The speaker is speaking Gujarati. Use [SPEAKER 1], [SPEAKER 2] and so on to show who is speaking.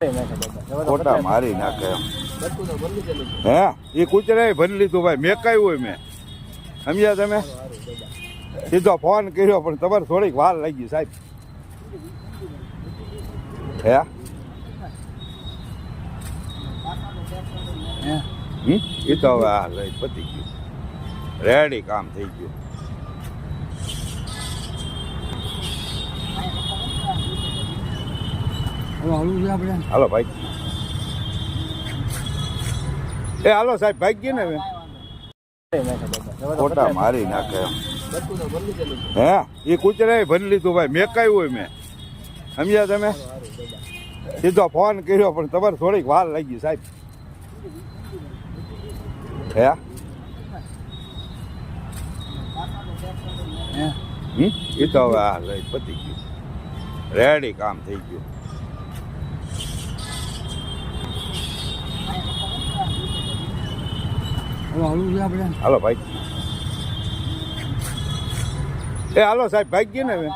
[SPEAKER 1] ખોટા મારી નાખે હે? એ કૂતરાએ ભરી લીધું ભાઈ. મેં કહ્યું હોય મેં. સમજ્યા તમે? સીધો ફોન કર્યો, પણ તમારે થોડીક વાર લાગી સાહેબ. હે? એ તો હવે આ પતી ગયું. રેડી કામ થઈ ગયું. હાલો ભાઈ. એ હાલો સાહેબ ભાઈ ગયો ને ફોટા મારી નાખે હે? એ કૂચરાએ ભરી લીધું ભાઈ મેં કયું હોય મેં. સમજ્યા તમે? સીધો ફોન કર્યો, પણ તમારે થોડીક વાર લાગી સાહેબ. હે? હમ? એ તો હવે આ પતી ગયું. રેડી કામ થઈ ગયું. હાલો ભાઈ. એ હાલો સાહેબ ભાઈ ગયો ને હવે.